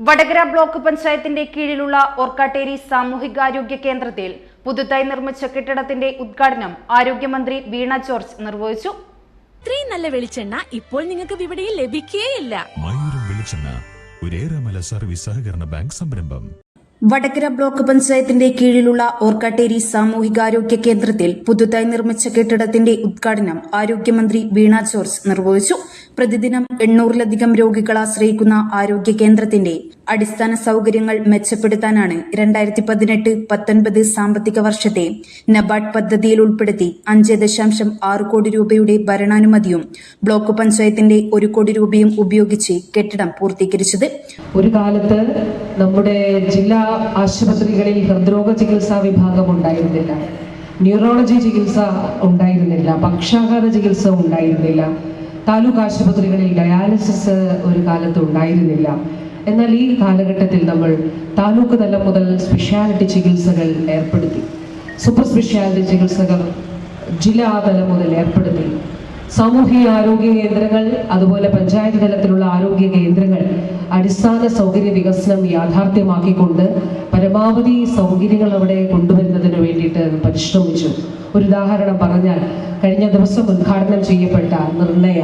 Vadakara block പഞ്ചായത്തിന്റെ കീഴിലുള്ള ഓർക്കാട്ടേരി സാമൂഹികാരോഗ്യ കേന്ദ്രത്തിൽ പുതുതായി നിർമ്മിച്ച കെട്ടിടത്തിന്റെ ഉദ്ഘാടനം ആരോഗ്യമന്ത്രി വീണ ജോർജ് നിർവഹിച്ചു. ഇത്രയും നല്ല വെളിച്ചെണ്ണ ഇപ്പോൾ നിങ്ങൾക്ക് വിപണിയിൽ ലഭിക്കുകയില്ല മയൂരം വെളിച്ചെണ്ണ ഒരേറെമല സർവീസ് സഹകരണ ബാങ്ക് സംരംഭം. വടകര ബ്ലോക്ക് പഞ്ചായത്തിന്റെ കീഴിലുള്ള ഓർക്കാട്ടേരി സാമൂഹികാരോഗ്യ കേന്ദ്രത്തിൽ പുതുതായി നിർമ്മിച്ച കെട്ടിടത്തിന്റെ ഉദ്ഘാടനം ആരോഗ്യമന്ത്രി വീണ ജോർജ് നിർവഹിച്ചു. പ്രതിദിനം എണ്ണൂറിലധികം രോഗികൾ ആശ്രയിക്കുന്ന ആരോഗ്യ കേന്ദ്രത്തിന്റെ അടിസ്ഥാന സൗകര്യങ്ങൾ മെച്ചപ്പെടുത്താനാണ് രണ്ടായിരത്തി പതിനെട്ട് പത്തൊൻപത് സാമ്പത്തിക വർഷത്തെ നബാർഡ് പദ്ധതിയിൽ ഉൾപ്പെടുത്തി അഞ്ച് ദശാംശം ആറ് കോടി രൂപയുടെ ഭരണാനുമതിയും ബ്ലോക്ക് പഞ്ചായത്തിന്റെ ഒരു കോടി രൂപയും ഉപയോഗിച്ച് കെട്ടിടം പൂർത്തീകരിച്ചത്. ഒരു കാലത്ത് നമ്മുടെ ജില്ലാ ആശുപത്രികളിൽ ഹൃദ്രോഗ ചികിത്സാ വിഭാഗം ഉണ്ടായിരുന്നില്ല. ന്യൂറോളജി ചികിത്സ ഉണ്ടായിരുന്നില്ല. പക്ഷാഘാത ചികിത്സ ഉണ്ടായിരുന്നില്ല. താലൂക്ക് ആശുപത്രികളിൽ ഡയാലിസിസ് ഒരു കാലത്ത് ഉണ്ടായിരുന്നില്ല. എന്നാൽ ഈ കാലഘട്ടത്തിൽ നമ്മൾ താലൂക്ക് തലം മുതൽ സ്പെഷ്യാലിറ്റി ചികിത്സകൾ ഏർപ്പെടുത്തി. സൂപ്പർ സ്പെഷ്യാലിറ്റി ചികിത്സകൾ ജില്ലാ തലം മുതൽ ഏർപ്പെടുത്തി. സാമൂഹിക ആരോഗ്യ കേന്ദ്രങ്ങൾ അതുപോലെ പഞ്ചായത്ത് തലത്തിലുള്ള ആരോഗ്യ കേന്ദ്രങ്ങൾ അടിസ്ഥാന സൗകര്യ വികസനം യാഥാർത്ഥ്യമാക്കിക്കൊണ്ട് പരമാവധി സൗകര്യങ്ങൾ അവിടെ കൊണ്ടുവരുന്നതിന് വേണ്ടിയിട്ട് പരിശ്രമിച്ചു. ഒരു ഉദാഹരണം പറഞ്ഞാൽ കഴിഞ്ഞ ദിവസം ഉദ്ഘാടനം ചെയ്യപ്പെട്ട നിർണയ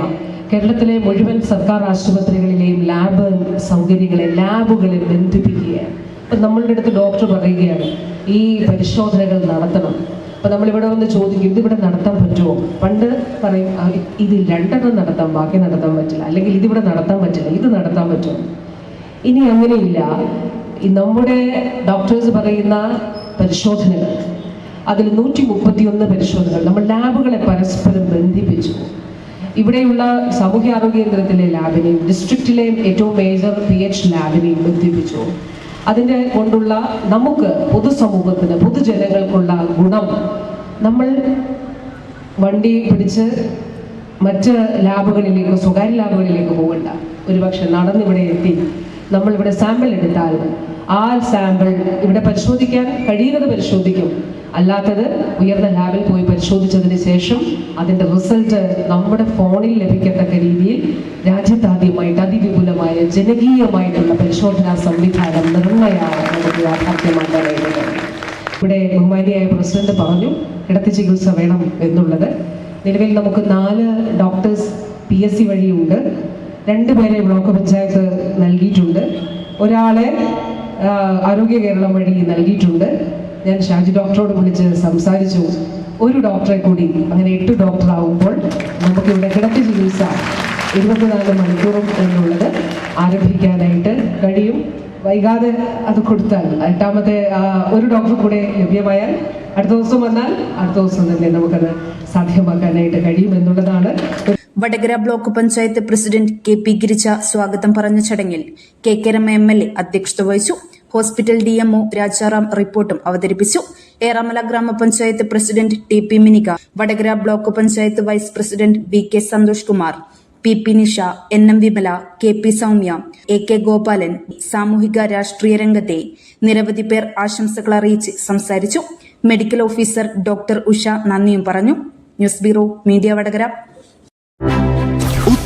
കേരളത്തിലെ മുഴുവൻ സർക്കാർ ആശുപത്രികളിലെയും ലാബ് സൗകര്യങ്ങളെ ലാബുകളെ ബന്ധിപ്പിക്കുകയാണ്. അപ്പം നമ്മളുടെ അടുത്ത് ഡോക്ടർ പറയുകയാണ് ഈ പരിശോധനകൾ നടത്തണം. അപ്പൊ നമ്മളിവിടെ വന്ന് ചോദിക്കും ഇതിവിടെ നടത്താൻ പറ്റുമോ? പണ്ട് പറയും "ആ, ഇത് രണ്ടെണ്ണം നടത്താം ബാക്കി നടത്താൻ പറ്റില്ല. അല്ലെങ്കിൽ ഇതിവിടെ നടത്താൻ പറ്റില്ല ഇത് നടത്താൻ പറ്റുമോ? ഇനി അങ്ങനെയില്ല. നമ്മുടെ ഡോക്ടേഴ്സ് പറയുന്ന പരിശോധനകൾ അതിൽ നൂറ്റി മുപ്പത്തിയൊന്ന് പരിശോധനകൾ. നമ്മൾ ലാബുകളെ പരസ്പരം ബന്ധിപ്പിച്ചു. ഇവിടെയുള്ള സാമൂഹ്യാരോഗ്യ കേന്ദ്രത്തിലെ ലാബിനെയും ഡിസ്ട്രിക്റ്റിലെയും ഏറ്റവും മേജർ പി എച്ച് ലാബിനെയും ബന്ധിപ്പിച്ചു. അതിന്റെ കൊണ്ടുള്ള നമുക്ക് പൊതുസമൂഹത്തിന് പൊതുജനങ്ങൾക്കുള്ള ഗുണം നമ്മൾ വണ്ടി പിടിച്ച് മറ്റ് ലാബുകളിലേക്ക് സ്വകാര്യ ലാബുകളിലേക്ക് പോകണ്ട. ഒരുപക്ഷെ നടന്നിവിടെ എത്തി നമ്മളിവിടെ സാമ്പിൾ എടുത്താൽ ആ സാമ്പിൾ ഇവിടെ പരിശോധിക്കാൻ കഴിയുന്നത് പരിശോധിക്കും. അല്ലാത്തത് ഉയർന്ന ലാബിൽ പോയി പരിശോധിച്ചതിന് ശേഷം അതിന്റെ റിസൾട്ട് നമ്മുടെ ഫോണിൽ ലഭിക്കത്തക്ക രീതിയിൽ രാജ്യത്താദ്യമായിട്ട് അതിവിപുലമായ ജനകീയമായിട്ടുള്ള പരിശോധനാ സംവിധാനം കഴിയും ഇവിടെ ബഹുമാനിയായ പ്രസിഡന്റ് പറഞ്ഞു കിടത്തി ചികിത്സ വേണം എന്നുള്ളത്. നിലവിൽ നമുക്ക് നാല് ഡോക്ടേഴ്സ് പി എസ് സി വഴിയുണ്ട്. രണ്ടുപേരെ ബ്ലോക്ക് പഞ്ചായത്ത് നൽകിയിട്ടുണ്ട്. ഒരാളെ ആരോഗ്യ കേരളം വഴി നൽകിയിട്ടുണ്ട്. ഞാൻ ഷാജി ഡോക്ടറോട് വിളിച്ച് സംസാരിച്ചു. ഒരു ഡോക്ടറെ കൂടി അങ്ങനെ എട്ട് ഡോക്ടർ ആവുമ്പോൾ നമുക്കിവിടെ കിടത്തി ചികിത്സ ഇരുപത്തിനാല് മണിക്കൂറും എന്നുള്ളത് ആരംഭിക്കാനായിട്ട് കഴിയും. വൈകാതെ അത് കൊടുത്താൽ എട്ടാമത്തെ ഒരു ഡോക്ടർ കൂടെ ലഭ്യമായാൽ അടുത്ത ദിവസം വന്നാൽ അടുത്ത ദിവസം തന്നെ നമുക്കത് സാധ്യമാക്കാനായിട്ട് കഴിയും എന്നുള്ളതാണ് Vadakara block panchayat president K P Girija സ്വാഗതം പറഞ്ഞ ചടങ്ങിൽ K K Rema M L A അധ്യക്ഷത വഹിച്ചു. ഹോസ്പിറ്റൽ ഡി എംഒ രാജാറാം റിപ്പോർട്ടും അവതരിപ്പിച്ചു. ഏറാമല ഗ്രാമപഞ്ചായത്ത് president T P Minika Vadakara block panchayat vice president V K Santhosh Kumar P P Nisha N M Vimala K P Soumya A K Gopalan സാമൂഹിക രാഷ്ട്രീയ രംഗത്തെ നിരവധി പേർ ആശംസകൾ അറിയിച്ച് സംസാരിച്ചു. മെഡിക്കൽ ഓഫീസർ ഡോക്ടർ ഉഷ നന്ദിയും പറഞ്ഞു. News bureau media Vadakara.